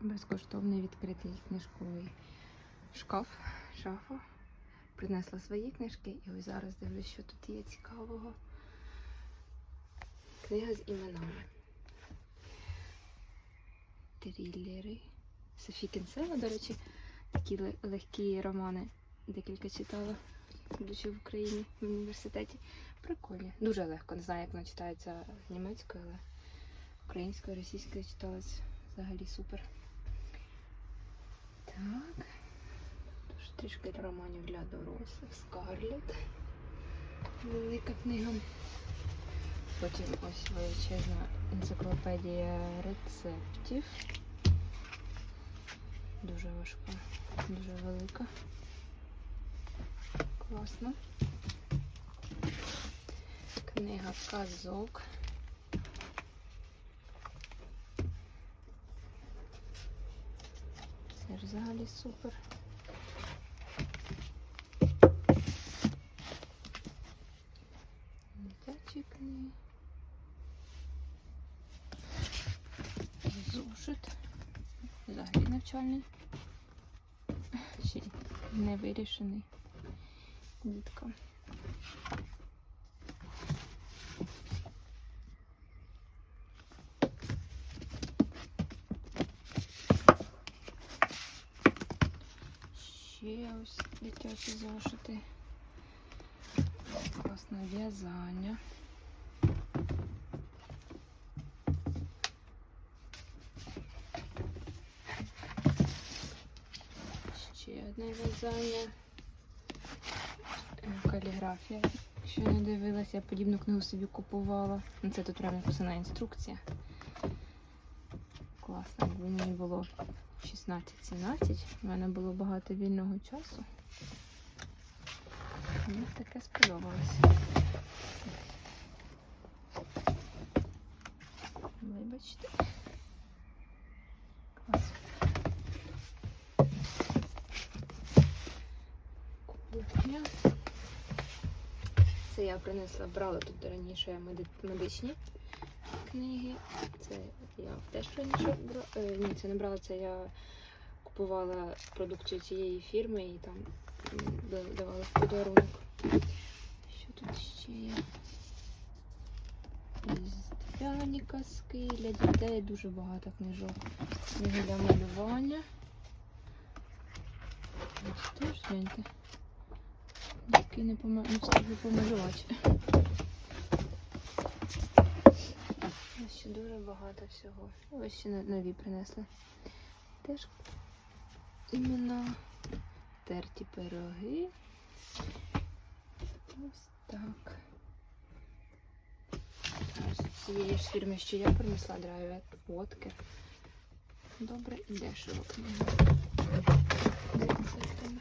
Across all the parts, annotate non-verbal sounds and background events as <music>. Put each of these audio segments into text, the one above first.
безкоштовний відкритий книжковий шкаф, шафа. Принесла свої книжки і ось зараз дивлюсь, що тут є цікавого. Книга з іменами. Трилери. Софі Кінсела, до речі, такі легкі романи. Декілька читала, будучи в Україні в університеті. Прикольні. Дуже легко. Не знаю, як воно читається німецькою, але українською, російською читалось взагалі супер. Так. Тож трішки романів для дорослих. Скарлет. Велика книга. Потім ось величезна енциклопедія рецептів. Дуже важка, дуже велика. Класно. Книга казок. Це взагалі супер. Дитячі книги. Взагалі навчальний. Ще не вирішений. Діткам. Ще ось дитячі зошити. Класне в'язання. Ще одне в'язання. Е, Каліграфія. Якщо не дивилася, я подібну книгу собі купувала. Ну, Це тут прямо написана інструкція. Класно, якби мені було 16-17. У мене було багато вільного часу. Мені таке сподобалося. Вибачте. Клас. Кухня. Це я принесла, брала тут раніше медичні книги. Це я теж раніше брала. Е, ні, це не брала, це я купувала продукцію цієї фірми і там давала в подарунок. Що тут ще є? Різдвяні казки для дітей, дуже багато книжок. Книги для малювання. Ось теж гляньте. Дітки не, помалювати. Ось ще дуже багато всього. Ось ще нові принесли. Теж імена терті пироги. Ось так. З цієї ж фірми, що я принесла драйвет Водки. Добре і дешево книга. З рецептами.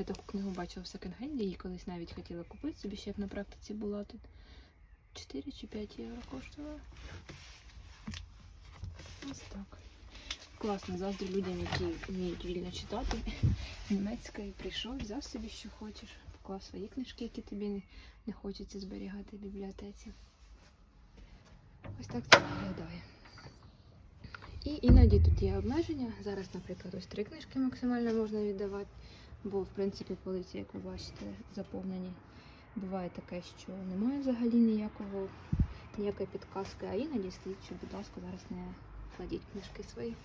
Я таку книгу бачила в секонд-хенді і колись навіть хотіла купити собі, ще як на практиці була тут. 4 чи 5 євро коштувала. Ось так. Класно, заздрю людям, які вміють вільно читати <laughs> німецькою. Прийшов, взяв собі, що хочеш, поклав свої книжки, які тобі не, не хочеться зберігати в бібліотеці. Ось так це виглядає. І іноді тут є обмеження. Зараз, наприклад, ось три книжки максимально можна віддавати, бо в принципі полиці, як ви бачите, заповнені. Буває таке, що немає взагалі ніякого, ніякої підказки, а іноді що, будь ласка, зараз не кладіть книжки свої.